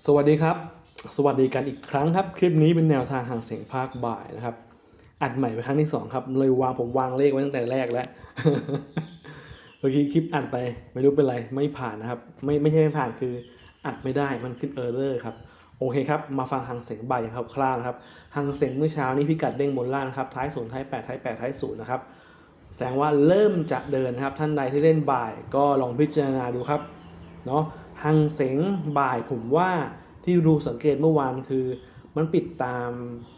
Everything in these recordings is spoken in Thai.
สวัสดีครับ สวัสดีกันอีกครั้งครับ คลิปนี้เป็นแนวทางห่างเสียงภาคบ่ายนะครับ อัดใหม่ไปครั้งที่สองครับ เลยวางผมวางเลขไว้ตั้งแต่แรกแล้ว เมื่อกี้คลิปอัดไป ไม่รู้เป็นไร ไม่ผ่านนะครับ ไม่ไม่ใช่ไม่ผ่านคืออัดไม่ได้ มันขึ้นเออร์เลอร์ครับ โอเคครับ มาฟังห่างเสียงบ่ายอย่างคร่าวๆนะครับ ห่างเสียงเมื่อเช้านี้พิกัดเด้งบนล่างนะครับ ท้ายศูนย์ท้ายแปดท้ายแปดท้ายศูนย์นะครับ แสดงว่าเริ่มจะเดินนะครับ ท่านใดที่เล่นบ่าย ก็ลองพิจารณาดูครับ เนาะ หังเสงบ่ายผมว่าที่ดูสังเกตเมื่อวานคือ มันปิดตาม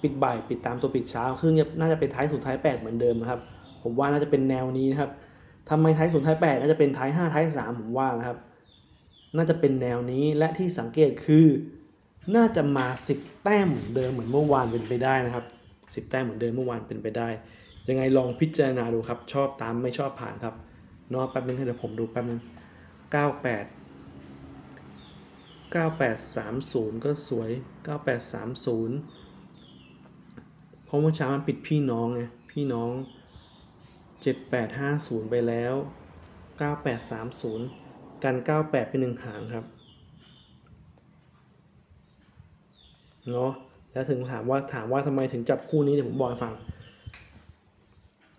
ปิดบ่ายปิดตามตัวปิดเช้าคือน่าจะเป็นท้ายศูนย์ท้ายแปดเหมือนเดิมครับ ผมว่าน่าจะเป็นแนวนี้นะครับทำไมท้ายศูนย์ท้ายแปดน่าจะเป็นท้ายห้าท้ายสามผมว่านะครับ น่าจะเป็นแนวนี้และที่สังเกตคือ น่าจะมาสิบแต้มเหมือนเดิมเหมือนเมื่อวานเป็นไปได้นะครับสิบแต้มเหมือนเดิมเมื่อวานเป็นไปได้ ยังไงลองพิจารณาดูครับ ชอบตามไม่ชอบผ่านครับเนาะแป๊บนึงให้เดี๋ยวผมดูแป๊บนึงเก้าแปด 9830 ก็สวย 9830 เพราะเมื่อเช้ามันปิดพี่น้องไง พี่น้อง 7850 ไปแล้ว 9830 กัน 98 เป็นหนึ่งหางครับ เนาะแล้วถึงถามว่าถามว่าทำไมถึงจับคู่นี้เดี๋ยวผมบอกให้ฟัง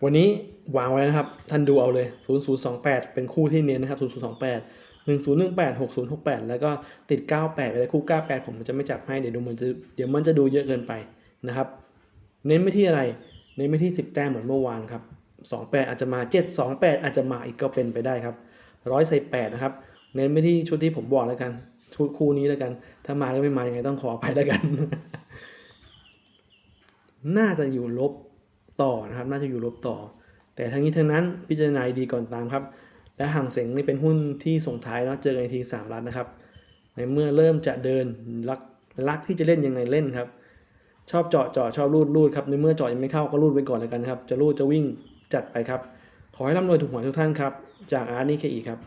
วันนี้วางไว้นะครับ ท่านดูเอาเลย 0028 เป็นคู่ที่เน้นนะครับ 0028 1018 6068 แล้วก็ติด 98ไปเลยคู่ 98 ผมมันจะไม่จับให้เดี๋ยวดูมันจะเดี๋ยวมันจะดูเยอะเกินไปนะครับ เน้นไปที่อะไร เน้นไปที่ 10 แต้มเหมือนเมื่อวานครับ 28 อาจจะมา 728 อาจจะมาอีกก็เป็นไปได้ครับร้อยใส่8นะครับ เน้นไปที่ชุดที่ผมบอกแล้วกัน ชุดคู่นี้แล้วกัน ถ้ามาแล้วไม่มายังไงต้องขออภัยแล้วกัน น่าจะอยู่ลบต่อนะครับ น่าจะอยู่ลบต่อ แต่ทั้งนี้ทั้งนั้นพิจารณาดีก่อนตามครับ และห่างเสงนี่เป็นหุ้นที่ส่งท้ายเนาะเจอกันทีสามรัฐนะครับ ในเมื่อเริ่มจะเดินรักรักที่จะเล่นยังไงเล่นครับ ชอบเจาะเจาะชอบรูดรูดครับในเมื่อเจาะยังไม่เข้าก็รูดไปก่อนเลยกันครับ จะรูดจะวิ่งจัดไปครับ ขอให้ร่ำรวยถูกหวยทุกท่านครับ จากอาร์ตนี่เคอีครับ